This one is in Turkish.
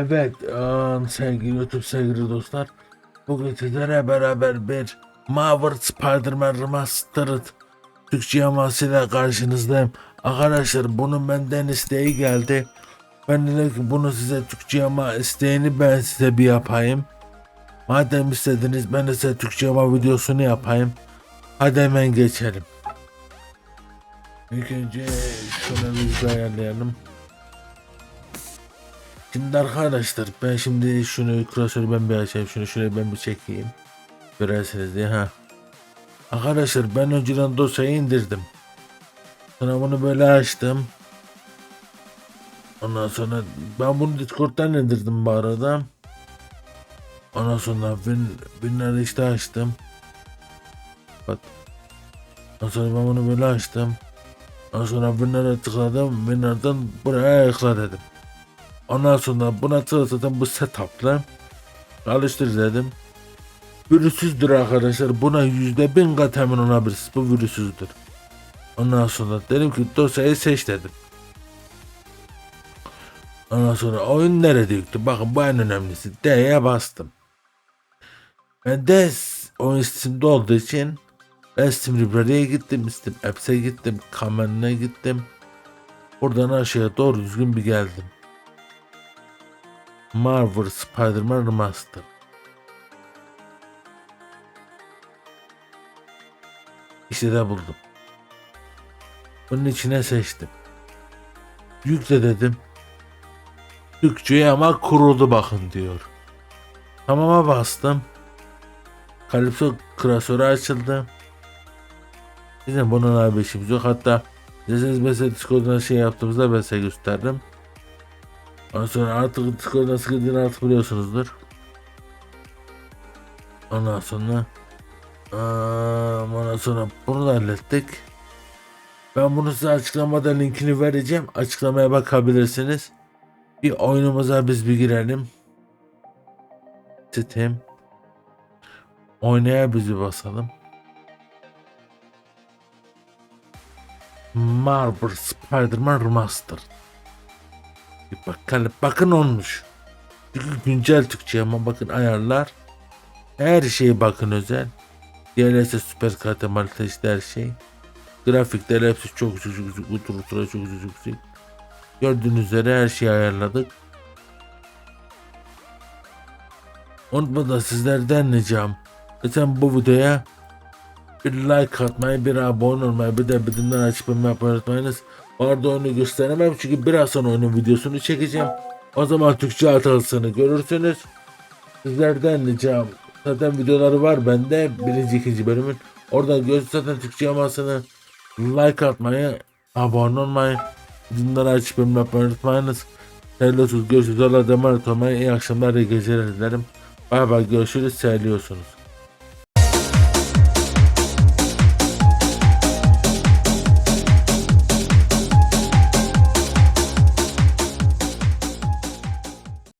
Evet, eee, sevgili YouTube sevgili dostlar. Bugün sizlere beraber bir Marvel Spider-Man Remastered Türkçe yamasıyla karşınızdayım. Arkadaşlar bunun benden isteği geldi. Ben dedim ki bunu size Türkçe yama isteğini ben size bir yapayım. Madem istediniz ben de size Türkçe yama videosunu yapayım. Hadi hemen geçelim. İlk önce şöyle bir ayarlayalım. Şimdi arkadaşlar ben şimdi şunu klasörü ben bir açayım şunu şuraya ben bir çekeyim. Görersiniz diye ha. Arkadaşlar ben önceden dosyayı indirdim. Sonra bunu böyle açtım. Ondan sonra ben bunu Discord'dan indirdim bu arada. Ondan sonra bin, binleri işte açtım. Bak. Ondan sonra ben bunu böyle açtım. Ondan sonra binlere tıkladım. Binlerden buraya ekle dedim. Ondan sonra buna tıkladım bu setup'la. Alıştır dedim. Virüsüzdür arkadaşlar. Buna yüzde bin kat emin olabilirsiniz. Bu virüsüzdür. Ondan sonra dedim ki dosyayı seç dedim. Ondan sonra oyun nerede yüklü? Bakın bu en önemlisi. D'ye bastım. Ben D oyun Steam'de olduğu için ben Steam Library'e gittim. Steam Apps'e gittim. Kamenine gittim. Buradan aşağıya doğru düzgün bir geldim. Marvel Spider-Man Remaster. İşte de buldum. Bunun içine seçtim. Yükle dedim. Türkçe'ye ama kuruldu bakın diyor. Tamama bastım. Calypso klasörü açıldı. Bizim bunun abi işimiz yok. Hatta Deseniz mesela Discord'dan şey yaptığımızda ben size gösterdim. Ondan sonra artık Discord'dan sıkıldığını artık biliyorsunuzdur. Ondan sonra ondan sonra bunu da hallettik. Ben bunu size açıklamada linkini vereceğim. Açıklamaya bakabilirsiniz. Bir oyunumuza biz bir girelim. Steam. Oynaya bizi basalım. Marvel Spider-Man Remaster. Bakalım. Bakın olmuş. Çünkü güncel Türkçe ama bakın ayarlar. Her şeye bakın özel. DLSS süper kalite malite işte her şey. Grafikler hepsi çok çok çok ultra ultra çok yüksek. Gördüğünüz üzere her şeyi ayarladık. Unutmadan sizlerden ricam. Lütfen bu videoya bir like atmayı, bir abone olmayı, bir de bildirimleri yapmayı unutmayınız. Bu arada oyunu gösteremem çünkü biraz sonra oyunun videosunu çekeceğim. O zaman Türkçe atılsını görürsünüz. Sizlerden ricam. Zaten videoları var bende. Birinci ikinci bölümün. Oradan göz zaten Türkçe yamasını like atmayı, abone olmayı, bildirimleri açıp yorum yapmayı unutmayınız. Sevgili olsun. Görüşürüz. Allah'a emanet olmayı. İyi akşamlar, iyi geceler dilerim. Bay bay görüşürüz. Seviyorsunuz.